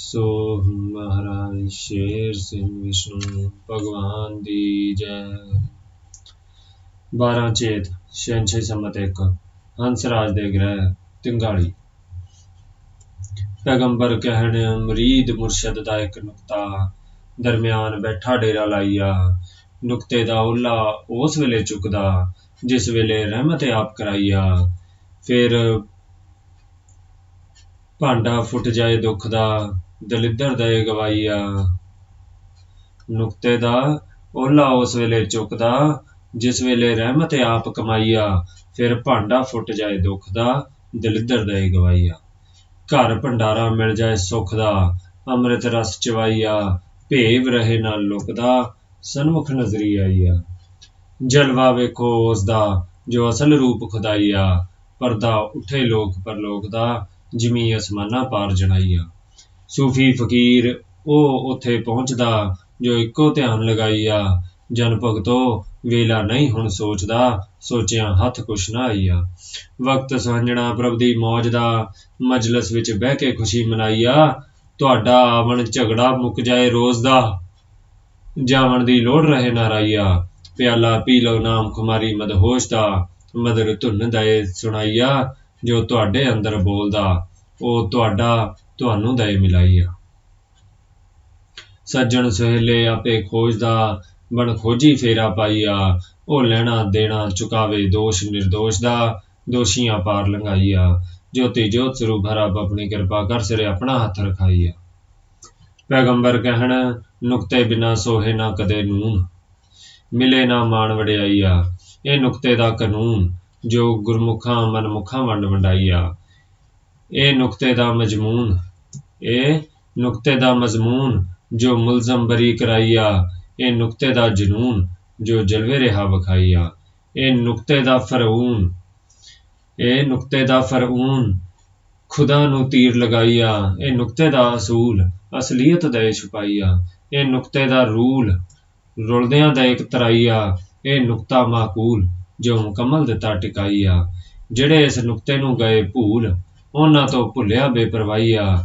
ਸੋ ਮਹਾਰਾਜ ਸ਼ੇਰ ਸਿੰਘ ਵਿਸ਼ਨੂੰ, ਭਗਵਾਨ ਦੀ ਜੈ। 12 ਚੇਤ, ਛੇ ਸੰਮਤ ਇੱਕ ਹੰਸਰਾਜ ਦੇ ਗ੍ਰਹਿ, ਤਿੰਗਾਲੀ। ਪੈਗੰਬਰ ਕਹਿਣ, ਮਰੀਦ ਮੁਰਸ਼ਦ ਦਾ ਇੱਕ ਨੁਕਤਾ, ਦਰਮਿਆਨ ਬੈਠਾ ਡੇਰਾ ਲਾਈਆ। ਨੁਕਤੇ ਦਾ ਉੱਲਾ ਉਸ ਵੇਲੇ ਚੁੱਕਦਾ, ਜਿਸ ਵੇਲੇ ਰਹਿਮਤ ਆਪ ਕਰਾਈਆ। ਫਿਰ ਭਾਂਡਾ ਫੁੱਟ ਜਾਏ ਦੁੱਖ ਦਾ ਦਲਿੱਦਰ ਦੇ ਗਵਾਈਆ ਨੁਕਤੇ ਦਾ ਓਲਾ ਉਸ ਵੇਲੇ ਚੁੱਕਦਾ, ਜਿਸ ਵੇਲੇ ਰਹਿਮਤ ਆਪ ਕਮਾਈਆ, ਫਿਰ ਭਾਂਡਾ ਫੁੱਟ ਜਾਏ ਦੁੱਖ ਦਾ, ਦਲਿੱਦਰ ਦੇ ਗਵਾਈਆ ਘਰ ਭੰਡਾਰਾ ਮਿਲ ਜਾਏ ਸੁੱਖ ਦਾ, ਅੰਮ੍ਰਿਤ ਰਸ ਚਵਾਈਆ, ਭੇਵ ਰਹੇ ਨਾਲ ਲੁਕਦਾ, ਸਨਮੁਖ ਨਜ਼ਰੀ ਆਈਆ। ਜਲਵਾ ਵੇਖੋ ਉਸ ਦਾ, ਜੋ ਅਸਲ ਰੂਪ ਖੁਦਾਈਆ, ਪਰਦਾ ਉਠੇ ਲੋਕ ਪਰਲੋਕ ਦਾ, ਜਿਮੀ ਅਸਮਾਨਾ ਪਾਰ ਜਣਾਈਆ। ਸੂਫੀ ਫਕੀਰ, ਉਹ ਉੱਥੇ ਪਹੁੰਚਦਾ ਜੋ ਇੱਕੋ ਧਿਆਨ ਲਗਾਈਆ ਜਨ ਭਗਤੋ, ਵੇਲਾ ਨਹੀਂ ਹੁਣ ਸੋਚਦਾ, ਸੋਚਿਆ ਹੱਥ ਕੁਛ ਨਾ ਆਈਆ। ਵਕਤ ਸਾਂਝਣਾ ਪ੍ਰਭ ਦੀ ਮੌਜ ਦਾ ਮਜਲਸ ਵਿੱਚ ਬਹਿ ਕੇ ਖੁਸ਼ੀ ਮਨਾਈਆ। ਤੁਹਾਡਾ ਆਵਣ ਝਗੜਾ ਮੁੱਕ ਜਾਏ ਰੋਜ਼ ਦਾ। ਜਾਵਣ ਦੀ ਲੋੜ ਰਹੇ ਨਾ ਰਾਈਆ ਪਿਆਲਾ ਪੀ ਲਓ ਨਾਮ ਖੁਮਾਰੀ ਮਦਹੋਸ਼ ਦਾ। ਮਦਰ ਧੁਨ ਦਏ ਸੁਣਾਈਆ, ਜੋ ਤੁਹਾਡੇ ਅੰਦਰ ਬੋਲਦਾ, ਉਹ ਤੁਹਾਡਾ ਤੁਹਾਨੂੰ ਦਏ ਮਿਲਾਈਆ ਸੱਜਣ ਸਹੇਲੇ ਆਪੇ ਖੋਜਦਾ ਬਣ ਖੋਜੀ ਫੇਰਾ ਪਾਈਆ ਉਹ ਲੈਣਾ ਦੇਣਾ ਚੁਕਾਵੇ ਦੋਸ਼ નિર્ਦੋਸ਼ ਦਾ, ਦੋਸ਼ੀਆਂ ਪਾਰ ਲੰਘਾਈਆ ਜੋਤੀ ਜੋਤ ਸਰੂਪ ਰੱਬ ਆਪਣੀ ਕਿਰਪਾ ਕਰ ਸਿਰੇ ਆਪਣਾ ਹੱਥ ਰਖਾਈਆ ਪੈਗੰਬਰ ਕਹਿਣ, ਨੁਕਤੇ ਬਿਨਾ ਸੋਹੇ ਨਾ ਕਦੇ ਨੂਨ। ਮਿਲੇ ਨਾ ਮਾਣ ਵਡਿਆਈਆ ਇਹ ਨੁਕਤੇ ਦਾ ਕਾਨੂੰਨ, ਜੋ ਗੁਰਮੁਖਾਂ ਮਨਮੁਖਾਂ ਵੰਡ ਵੰਡਾਈਆ ਇਹ ਨੁਕਤੇ ਦਾ ਮਜਮੂਨ ਇਹ ਨੁਕਤੇ ਦਾ ਮਜ਼ਮੂਨ ਜੋ ਮੁਲਜ਼ਮ ਬਰੀ ਕਰਾਈਆ ਇਹ ਨੁਕਤੇ ਦਾ ਜਨੂਨ ਜੋ ਜਲਵੇ ਰਿਹਾ ਵਿਖਾਈਆ ਇਹ ਨੁਕਤੇ ਦਾ ਫਰਊਨ ਇਹ ਨੁਕਤੇ ਦਾ ਫਰਊਨ, ਖੁਦਾ ਨੂੰ ਤੀਰ ਲਗਾਈਆ ਇਹ ਨੁਕਤੇ ਦਾ ਅਸੂਲ, ਅਸਲੀਅਤ ਦੇ ਛੁਪਾਈਆ ਇਹ ਨੁਕਤੇ ਦਾ ਰੂਲ, ਰੁਲਦਿਆਂ ਦਾ ਇੱਕ ਤਰਾਈਆ ਇਹ ਨੁਕਤਾ ਮਾਕੂਲ ਜੋ ਮੁਕੰਮਲ ਦਿੱਤਾ ਟਿਕਾਈਆ, ਜਿਹੜੇ ਇਸ ਨੁਕਤੇ ਨੂੰ ਗਏ ਭੂਲ, ਉਹਨਾਂ ਤੋਂ ਭੁੱਲਿਆ ਬੇਪਰਵਾਹੀਆ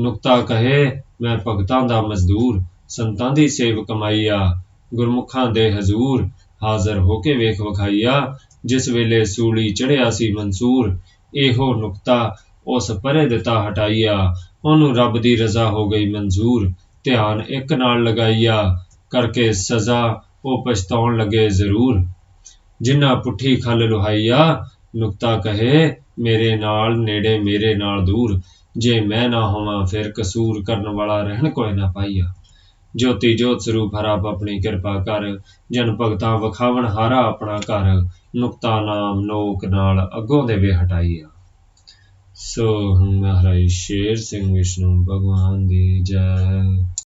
ਨੁਕਤਾ ਕਹੇ, ਮੈਂ ਭਗਤਾਂ ਦਾ ਮਜ਼ਦੂਰ, ਸੰਤਾਂ ਦੀ ਸੇਵ ਕਮਾਈਆ। ਗੁਰਮੁਖਾਂ ਦੇ ਹਜ਼ੂਰ, ਹਾਜ਼ਰ ਹੋ ਕੇ ਵੇਖ ਵਿਖਾਈਆ। ਜਿਸ ਵੇਲੇ ਸੂਲੀ ਚੜਿਆ ਸੀ ਮਨਸੂਰ, ਇਹੋ ਨੁਕਤਾ ਉਸ ਪਰੇ ਦਿੱਤਾ ਹਟਾਈਆ। ਉਹਨੂੰ ਰੱਬ ਦੀ ਰਜ਼ਾ ਹੋ ਗਈ ਮਨਜ਼ੂਰ, ਧਿਆਨ ਇੱਕ ਨਾਲ ਲਗਾਈਆ। ਕਰਕੇ ਸਜ਼ਾ ਉਹ ਪਛਤਾਉਣ ਲੱਗੇ ਜ਼ਰੂਰ। ਜਿਨ੍ਹਾਂ ਪੁੱਠੀ ਖੱਲ ਲੁਹਾਈਆ, ਨੁਕਤਾ ਕਹੇ, ਮੇਰੇ ਨਾਲ ਨੇੜੇ ਮੇਰੇ ਨਾਲ ਦੂਰ। ਜੇ ਮੈਂ ਨਾ ਹੋਵਾਂ, ਫਿਰ ਕਸੂਰ ਕਰਨ ਵਾਲਾ ਰਹਿਣ ਕੋਈ ਨਾ ਪਾਈਆ। ਜੋਤੀ ਜੋਤ ਸਰੂਪ ਹਰਾਪ ਆਪਣੀ ਕਿਰਪਾ ਕਰ, ਜਨ ਭਗਤਾਂ ਵਖਾਵਣ ਹਾਰਾ ਆਪਣਾ ਘਰ, ਨੁਕਤਾ ਨਾਮ ਲੋਕ ਨਾਲ ਅੱਗੋਂ ਦੇ ਵੇ ਹਟਾਈਆ। ਸੋ ਮਹਾਰਾਜ ਸ਼ੇਰ ਸਿੰਘ, ਵਿਸ਼ਨੂੰ, ਭਗਵਾਨ ਦੀ ਜੈ।